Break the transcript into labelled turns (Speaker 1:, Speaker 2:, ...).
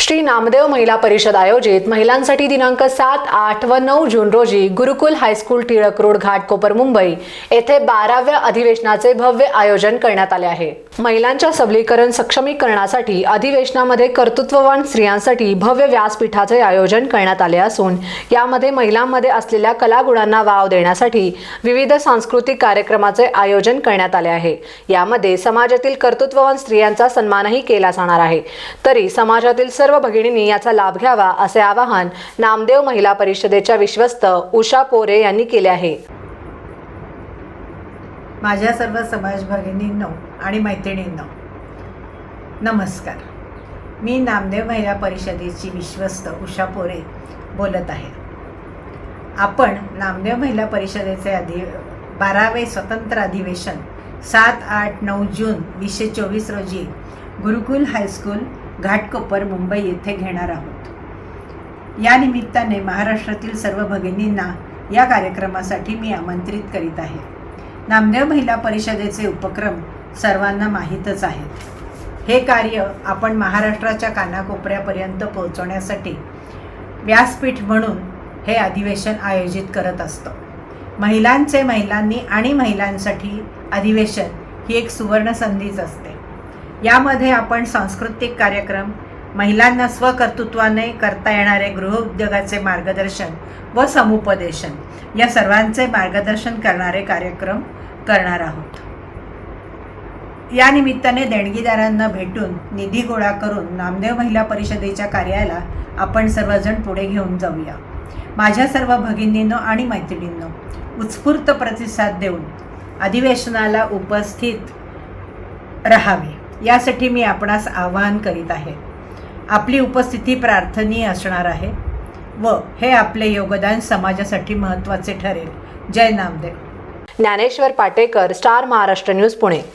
Speaker 1: श्री नामदेव महिला परिषद आयोजित महिलांसाठी दिनांक सात आठ व नऊ जून रोजी गुरुकुल हायस्कूल टिळक रोड घाटकोपर मुंबई येथे बाराव्या अधिवेशनाचे भव्य आयोजन करण्यात आले आहे महिलांच्या सबलीकरण सक्षमीकरणासाठी अधिवेशनामध्ये कर्तृत्ववान स्त्रियांसाठी भव्य व्यासपीठाचे आयोजन करण्यात आले असून यामध्ये महिलांमध्ये असलेल्या कलागुणांना वाव देण्यासाठी विविध सांस्कृतिक कार्यक्रमाचे आयोजन करण्यात आले आहे यामध्ये समाजातील कर्तृत्ववान स्त्रियांचा सन्मानही केला जाणार आहे तरी समाजातील सर्व सर्व भगिनींनी याचा लाभ घ्यावा असे आवाहन नामदेव महिला परिषदेच्या विश्वस्त उषा पोरे यांनी केले आहे
Speaker 2: माझ्या सर्व समाज भगिनींनो आणि मैत्रिणींनो नमस्कार मी नामदेव महिला परिषदेची विश्वस्त उषा पोरे बोलत आहे आपण नामदेव महिला परिषदेचे अधि बारावे स्वतंत्र अधिवेशन सात आठ नऊ जून वीसशे चोवीस रोजी गुरुकुल हायस्कूल घाटकोपर मुंबई येथे घेणार आहोत या निमित्ताने महाराष्ट्रातील सर्व भगिनींना या कार्यक्रमासाठी मी आमंत्रित करीत आहे नामदेव महिला परिषदेचे उपक्रम सर्वांना माहीतच आहेत हे कार्य आपण महाराष्ट्राच्या कानाकोपऱ्यापर्यंत पोहोचवण्यासाठी व्यासपीठ म्हणून हे अधिवेशन आयोजित करत असतं महिलांचे महिलांनी आणि महिलांसाठी अधिवेशन ही एक सुवर्ण संधीच असते यामध्ये आपण सांस्कृतिक कार्यक्रम महिलांना स्वकर्तृत्वाने करता येणारे गृहउद्योगाचे मार्गदर्शन व समुपदेशन या सर्वांचे मार्गदर्शन करणारे कार्यक्रम करणार आहोत या निमित्ताने देणगीदारांना भेटून निधी गोळा करून नामदेव महिला परिषदेच्या कार्याला आपण सर्वजण पुढे घेऊन जाऊया माझ्या सर्व भगिनींनो आणि मैत्रिणींनो उत्स्फूर्त प्रतिसाद देऊन अधिवेशनाला उपस्थित राहावे यासाठी मी आपणास आवाहन करीत आहे आपली उपस्थिती प्रार्थनीय असणार आहे व हे आपले योगदान समाजासाठी महत्त्वाचे ठरेल जय नामदेव
Speaker 1: ज्ञानेश्वर पाटेकर स्टार महाराष्ट्र न्यूज पुणे